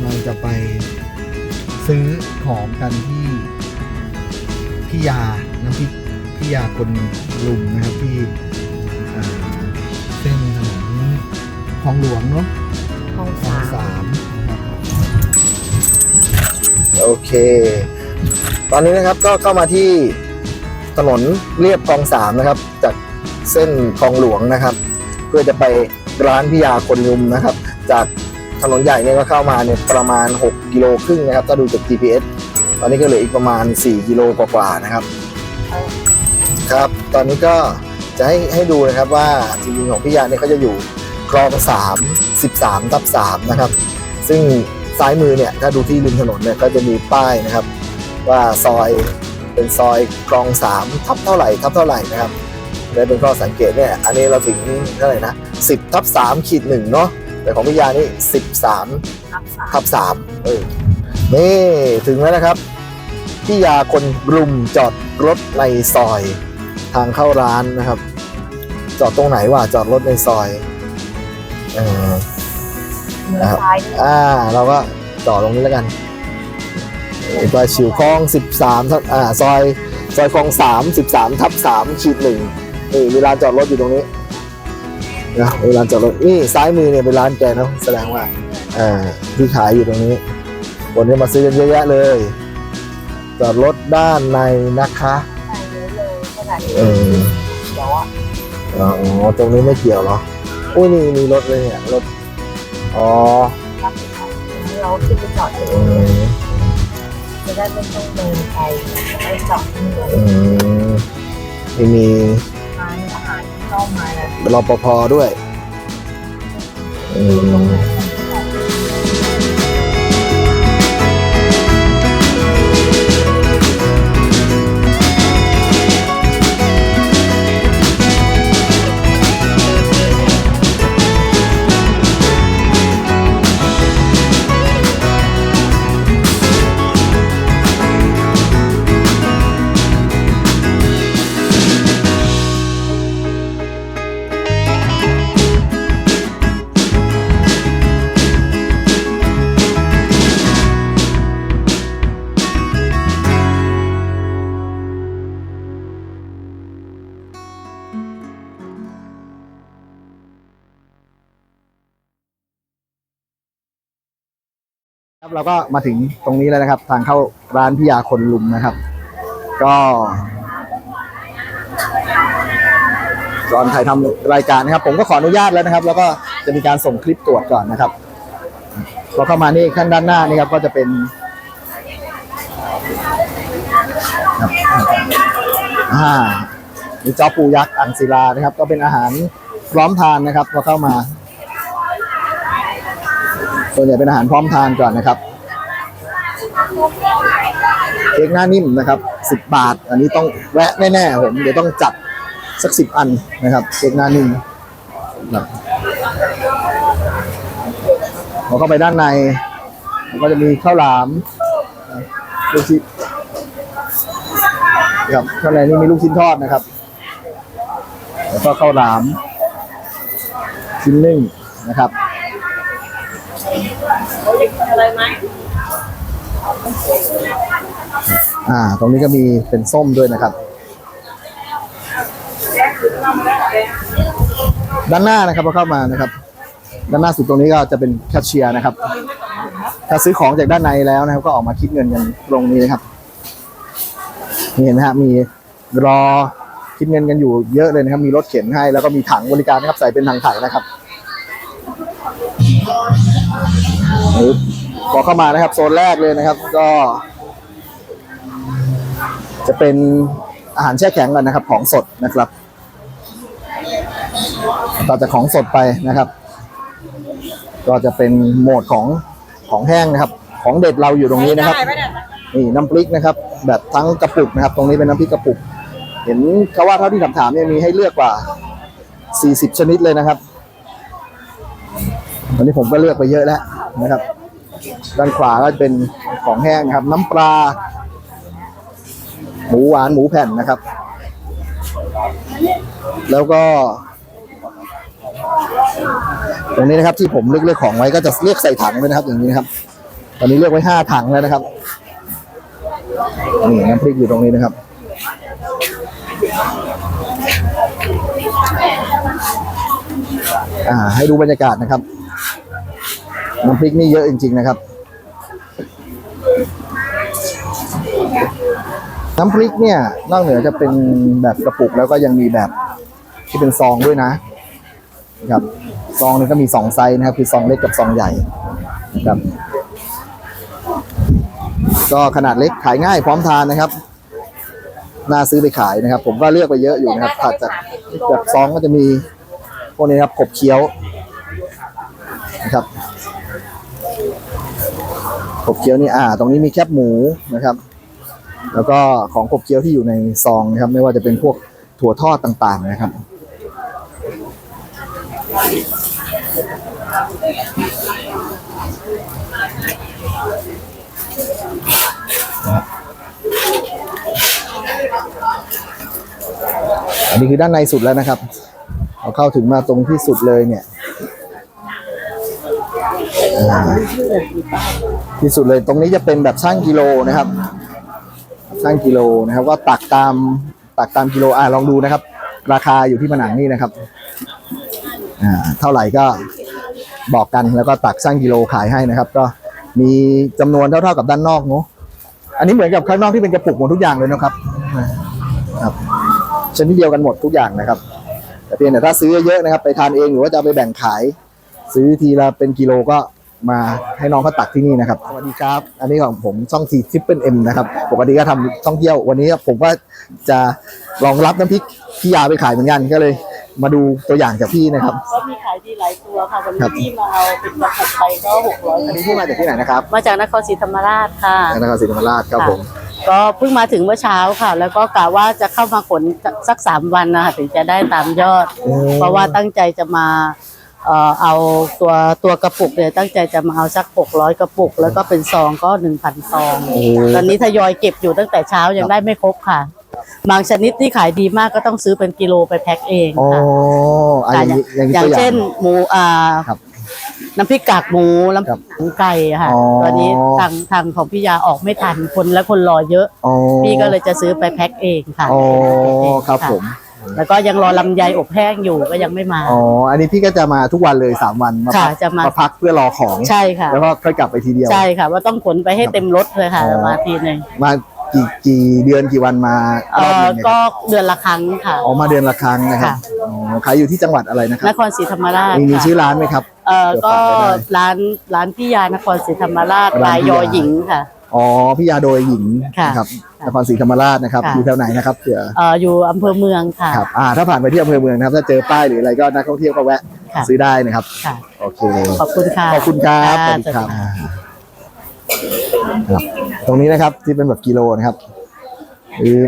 ำลังจะไปซื้อของกันที่พี่ยาน้ำพริกพี่ยาคนลุมนะครับที่เส้นถนนคลองหลวงเนาะคลองสามสามโอเค ตอนนี้นะครับก็เข้ามาที่ถนนเรียบคลองสามนะครับ จากเส้นคลองหลวงนะครับ เพื่อจะไปร้านพี่ยาคนลุมนะครับ จาก ถนนใหญ่เนี่ยก็เข้ามาเนี่ยประมาณ 6 กิโลครึ่งนะครับถ้าดูจาก GPS ตอนนี้ก็เหลืออีกประมาณ 4 กิโลกว่าๆนะครับ ครับ ตอนนี้ก็จะให้ให้ดูนะครับว่าจริงๆของพี่ยาเนี่ยเขาจะอยู่คลอง 3 13ทับ3นะครับ ซึ่งซ้ายมือเนี่ยถ้าดูที่ริมถนนเนี่ยก็จะมีป้ายนะครับ ว่าซอยเป็นซอยคลอง 3 ทับเท่าไหร่ทับเท่าไหร่นะครับเลยเป็นข้อสังเกตเนี่ยอันนี้เราถึงเท่าไหร่นะ10ทับ3ขีดหนึ่งเนาะ แต่ของพี่ยานี่13ทับสามทับสามเออนี่ถึงแล้วนะครับพี่ยาคนรุมจอดรถในซอย ทางเข้าร้านนะครับ จอดตรงไหนวะจอดรถในซอยเออเนื้อซ้ายนี่อ่า เราก็จอดตรงนี้แล้วกันซอยฉิวคลอง13ทับอ่าซอยซอยคลอง3 13ทับ3ขีดหนึ่งนี่มีลานจอดรถอยู่ตรงนี้ นะมีลานจอดรถนี่ซ้ายมือเนี่ยเป็นร้านแกเนาะแสดงว่าอ่าที่ขายอยู่ตรงนี้คนนี้มาซื้อกันเยอะแยะเลย จอดรถด้านในนะคะใส่เยอะเลยขนาดนี้เออเดี๋ยวอะอ๋อตรงนี้ไม่เกี่ยวเหรออุ้ยนี่มีรถเลยเนี่ยรถอ๋อรับผิดชอบเราขึ้นไปจอดเองอืมจะได้ไม่ต้องเดินไปไปจอดที่เลยอืมมีมีร้านอาหา รที่เข้ามาแล้วรปภด้วย อืม เราก็มาถึงตรงนี้แล้วนะครับ ทางเข้าร้านพิยาคนลุมนะครับ ก็ก่อนถ่ายทำรายการนะครับ ผมก็ขออนุญาตแล้วนะครับ แล้วก็จะมีการส่งคลิปตรวจก่อนนะครับพอเข้ามานี่ข้างด้านหน้านี่ครับก็จะเป็นอ่ามีจอปูยักษ์อังศิลานะครับ ก็เป็นอาหารพร้อมทานนะครับพอเข้ามา ส่วนใหญ่เป็นอาหารพร้อมทานก่อนนะครับเค้กหน้านิ่มนะครับสิบบาท อันนี้ต้องแวะแน่ๆผมเดี๋ยวต้องจัดสักสิบอันนะครับเค้กหน้านิ่มนะพอเข้าไปด้านในก็จะมีข้าวหลามลูกชิ้นครับข้างในนี่มีลูกชิ้นทอดนะครับ แล้วก็ข้าวหลามชิ้นนึ่งนะครับ อะไรไหมอ่า ตรงนี้ก็มีเป็นส้มด้วยนะครับ ด้านหน้านะครับพอเข้ามานะครับ ด้านหน้าสุดตรงนี้ก็จะเป็นแคชเชียร์นะครับ ถ้าซื้อของจากด้านในแล้วนะครับ ก็ออกมาคิดเงินกันตรงนี้นะครับนี่เห็นไหมฮะมีรอคิดเงินกันอยู่เยอะเลยนะครับ มีรถเข็นให้แล้วก็มีถังบริการนะครับ ใส่เป็นถังถังๆนะครับ ปึ๊บพอเข้ามานะครับ โซนแรกเลยนะครับ ก็ จะเป็นอาหารแช่แข็งก่อนนะครับ ของสดนะครับต่อจากของสดไปนะครับ ก็จะเป็นโหมดของของแห้งนะครับ ของเด็ดเราอยู่ตรงนี้นะครับ นี่น้ำพริกนะครับ แบบทั้งกระปุกนะครับ ตรงนี้เป็นน้ำพริกกระปุก เห็นเขาว่าเท่าที่ถามถามๆเนี่ยมีให้เลือกกว่า 40 ชนิดเลยนะครับวันนี้ผมก็เลือกไปเยอะแล้ว นะครับ ด้านขวาก็จะเป็นของแห้งครับ น้ำปลา หมูหวานหมูแผ่นนะครับ แล้วก็ ตรงนี้นะครับที่ผมเลือกเลือกของไว้ก็จะเลือกใส่ถังเลยนะครับ อย่างนี้นะครับ ตอนนี้เลือกไว้ห้าถังแล้วนะครับนี่น้ำพริกอยู่ตรงนี้นะครับอ่าให้ดูบรรยากาศนะครับ น้ำพริกนี่เยอะจริง ๆ นะครับ น้ำพริกเนี่ย นอกเหนือจะเป็นแบบกระปุกแล้วก็ยังมีแบบที่เป็นซองด้วยนะครับซองนี้ก็มีสองไซส์นะครับ คือซองเล็กกับซองใหญ่ครับ ก็ขนาดเล็กขายง่ายพร้อมทานนะครับน่าซื้อไปขายนะครับ ผมก็เลือกไปเยอะอยู่นะครับถัดจากแบบซองก็จะมีพวกนี้ครับกบเคี้ยวนะครับ กบเคี้ยวนี่อ่า ตรงนี้มีแคบหมูนะครับ แล้วก็ของกบเคี้ยวที่อยู่ในซองนะครับ ไม่ว่าจะเป็นพวกถั่วทอดต่างๆนะครับ อันนี้คือด้านในสุดแล้วนะครับเอาเข้าถึงมาตรงที่สุดเลยเนี่ยอ่า ที่สุดเลยตรงนี้จะเป็นแบบช่างกิโลนะครับช่างกิโลนะครับ ก็ตักตามตักตามกิโลอ่าลองดูนะครับ ราคาอยู่ที่ผนังนี่นะครับอ่าเท่าไหร่ก็บอกกันแล้วก็ตักช่างกิโลขายให้นะครับ ก็มีจำนวนเท่าๆกับด้านนอกเนาะอันนี้เหมือนกับข้างนอกที่เป็นกระปุกหมดทุกอย่างเลยนะครับครับชนิดเดียวกันหมดทุกอย่างนะครับ แต่เพียงแต่ถ้าซื้อเยอะนะครับ ไปทานเองหรือว่าจะไปแบ่งขาย ซื้อทีละเป็นกิโลก็ มาให้น้องเขาตักที่นี่นะครับ สวัสดีครับ อันนี้ของผมช่องทีทิปเปิลเอ็มนะครับ ปกติก็ทำท่องเที่ยว วันนี้ผมก็จะลองรับน้ำพริกพี่ยาไปขายเหมือนกันก็เลย มาดูตัวอย่างจากพี่นะครับ ก็มีขายดีหลายตัวค่ะวันครันี้บที่มาเอาเป็นกระปุกไปก็หกร้อยอันนี้พี่มาจากที่ไหนนะครับ มาจากนครศรีธรรมราชค่ะ นครศรีธรรมราชครับผม ก็เพิ่งมาถึงเมื่อเช้าค่ะ แล้วก็กะว่าจะเข้ามาขนสักสามวันนะคะถึงจะได้ตามยอดอืมเพราะว่าตั้งใจจะมา เอ่อเอาตัวตัวกระปุกเนี่ยตั้งใจจะมาเอาสักหกร้อยกระปุก แล้วก็เป็นซองก็หนึ่งพันซองโอ้ตอนนี้ทยอยเก็บอยู่ตั้งแต่เช้ายังได้ไม่ครบค่ะ บางชนิดที่ขายดีมากก็ต้องซื้อเป็นกิโลไปแพ็คเองอ๋อค่ะอันนี้อย่างนี้อย่างตัวอย่างเช่นหมูอ่าครับน้ำพริกกากหมูน้ำพครัริบกหนังไก่ค่ะอ๋อตอนนี้ทางทางของพี่ยาออกไม่ทันคนและคนรอเยอะอ๋อพี่ก็เลยจะซื้อไปแพ็คเองค่ะอ๋อแพ็เองครับะผม แล้วก็ยังรอลำไยอบแห้งอยู่ก็ยังไม่มา อ๋อ อันนี้พี่ก็จะมาทุกวันเลยสามวันมาค่ะพักจะมาพักเพื่อรอของ ใช่ค่ะ แล้วก็ค่อยกลับไปทีเดียว ใช่ค่ะ ว่าต้องขนไปให้เต็มรถเลยค่ะอ๋อ มาทีหนึ่งมากี่กี่เดือนกี่วันมาเอ่รอบอหนึงเนี่ยก็เดือนละครั้งค่ะ ออกมาเดือนละครั้งนะครับค่ะ อ๋อขายอยู่ที่จังหวัดอะไรนะครับนครศรีธรรมราชมีมีค่ะชื่อร้านไหมครับ เอ่อเดี๋ยวก็ฝากไว้ได้ร้านร้านพี่ยานครศรีธรรมราชร้านลายพี่ยยา อหญิงค่ะ อ๋อพี่ยาโดยหญิงค่ะนะครับค่ะนครศรีธรรมราชนะครับค่ะ อยู่แถวไหนนะครับเผื่อเอ่ออยู่อำเภอเมืองค่ะ ครับอ่าถ้าผ่านไปที่อำเภอเมืองนะครับ ถ้าเจอป้ายหรืออะไรก็นักท่องเที่ยวก็แวะค่ะ ซื้อได้นะครับ ค่ะ โอเค ขอบคุณค่ะขอบคุณครับสะวัสดีครับครับ ตรงนี้นะครับที่เป็นแบบกิโลนะครับหรือ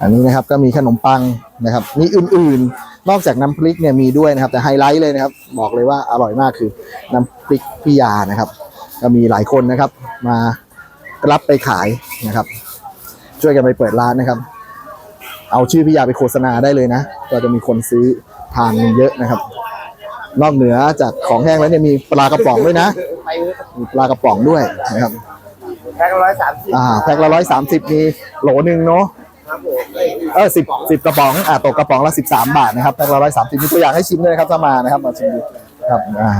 อันนี้นะครับก็มีขนมปังนะครับ มีอื่นๆ นอกจากน้ำพริกเนี่ยมีด้วยนะครับ แต่ไฮไลท์เลยนะครับ บอกเลยว่าอร่อยมากคือน้ำพริกพิยานะครับ ก็มีหลายคนนะครับ มารับไปขายนะครับ ช่วยกันไปเปิดร้านนะครับ เอาชื่อพิยาไปโฆษณาได้เลยนะ ก็จะมีคนซื้อทานกันเยอะนะครับ นอกเหนือจากของแห้งแล้วเนี่ยมีปลากระป๋องด้วยนะมีปลากระป๋องด้วยนะครับ แพ็คร้อยสามสิบอ่าแพ็คละร้อยสามสิบมีโหลหนึ่งเนาะ ครับผมเออสิบสิบกระป๋องอ่าตกกระป๋องละสิบสามบาทนะครับแพ็คละร้อยสามสิบมีตัวอย่างให้ชิมด้วยนะครับถ้ามานะครับมาชิมดูครับอ่า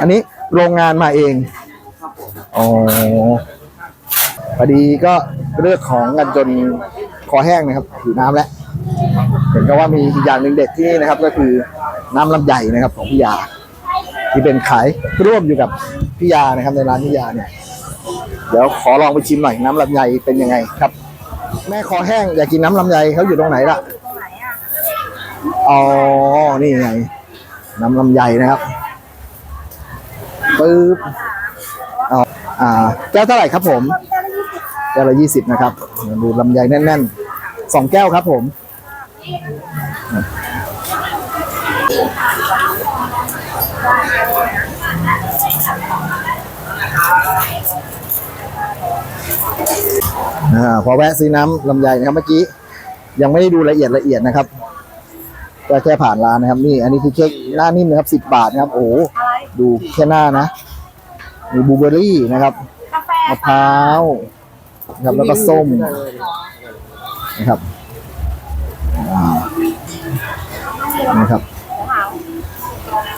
อันนี้โรงงานมาเองอ๋อพอดีก็เลือกของกันจนคอแห้งนะครับหิวน้ำแล้วเห็นก็ว่ามีอีกอย่างหนึ่งเด็ดที่นี่นะครับ ก็คือน้ำลำไยนะครับของพี่ยา ที่เป็นขายร่วมอยู่กับพี่ยานะครับในร้านพี่ยาเนี่ย เดี๋ยวขอลองไปชิมหน่อยน้ำลำไยเป็นยังไงครับ แม่คอแห้งอยากกินน้ำลำไยเขาอยู่ตรงไหนล่ะอ๋อนี่ไง น้ำลำไยนะครับปึ๊บเอาอ่าแก้วเท่าไหร่ครับผมแก้วละยี่สิบนะครับดูลำไยแน่นๆสองแก้วครับผมอพอแวะซื้อน้ำลำไยนะครับเมื่อกี้ ยังไม่ได้ดูละเอียดละเอียดนะครับ ก็แค่ผ่านร้านนะครับนี่ อันนี้คือเค้กหน้านิ่มนะครับสิบบาทนะครับ โอ้โหดูแค่หน้านะ มีบลูเบอร์รี่นะครับมะพร้าวนะครับแล้วก็ส้มนะครับอ่านะครับ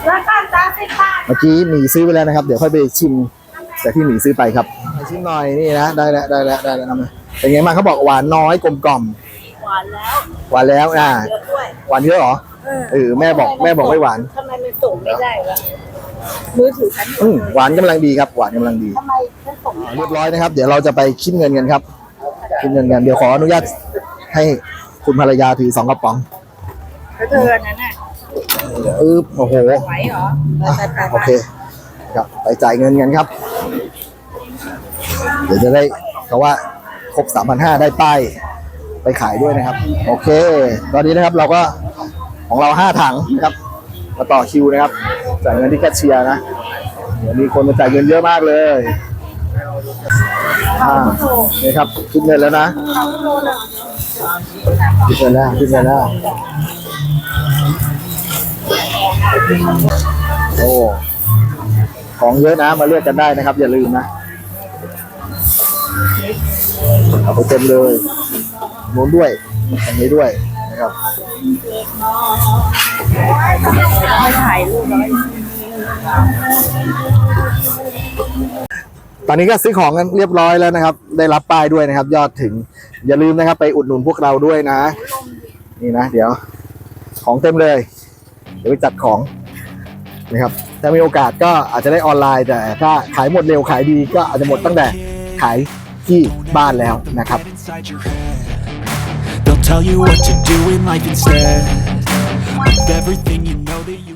แล้วก็สามสิบบาทเมื่อกี้หมีซื้อไปแล้วนะครับ เดี๋ยวค่อยไปชิมแต่ที่หมีซื้อไปครับไปชิมหน่อยนี่นะได้แล้วได้แล้วได้แล้วนะเป็นไงบ้างเขาบอกหวานน้อยกลมกล่อมหวานแล้วหวานแล้วอ่าเยอะ ด้วยหวานเยอะเหรอเออแม่บอกแม่บอกไม่หวานทำไมมันส่งไม่ได้วะมือถือฉันอืมหวานกำลังดีครับ หวานกำลังดีทำไมฉันส่งอ่าเรียบร้อยนะครับ เดี๋ยวเราจะไปคิดเงินกันครับคิดเงินกันเดี๋ยวขออนุญาตให้คุณภรรยาถือสองกระป๋องแล้วเธอนั้นน่ะเออโอ้โหไหวเหรออะโอเคครับไปจ่ายเงินกันครับ เดี๋ยวจะได้เขาว่าครบสามพันห้าได้ป้าย ไปขายด้วยนะครับ โอเค ตอนนี้นะครับเราก็ของเราห้าถังนะครับมาต่อคิวนะครับจ่ายเงินที่แคชเชียร์นะเดี๋ยวมีคนมาจ่ายเงินเยอะมากเลยนี่ครับคิดเงินแล้วนะคิดเงินแล้วคิดเงินแล้วโอ้ของเยอะนะมาเลือกกันได้นะครับ อย่าลืมนะเอาไปเต็มเลย โน้นด้วยอันนี้ด้วยนะครับถ่ายรูปตอนนี้ก็ซื้อของกันเรียบร้อยแล้วนะครับ ได้รับป้ายด้วยนะครับ ยอดถึง อย่าลืมนะครับ ไปอุดหนุนพวกเราด้วยนะ นี่นะ เดี๋ยว ของเต็มเลย เดี๋ยวไปจัดของนะครับถ้ามีโอกาสก็อาจจะได้ออนไลน์แต่ถ้าขายหมดเร็วขายดีก็อาจจะหมดตั้งแต่ขายที่บ้านแล้วนะครับ tell you what to do in life instead of everything you know.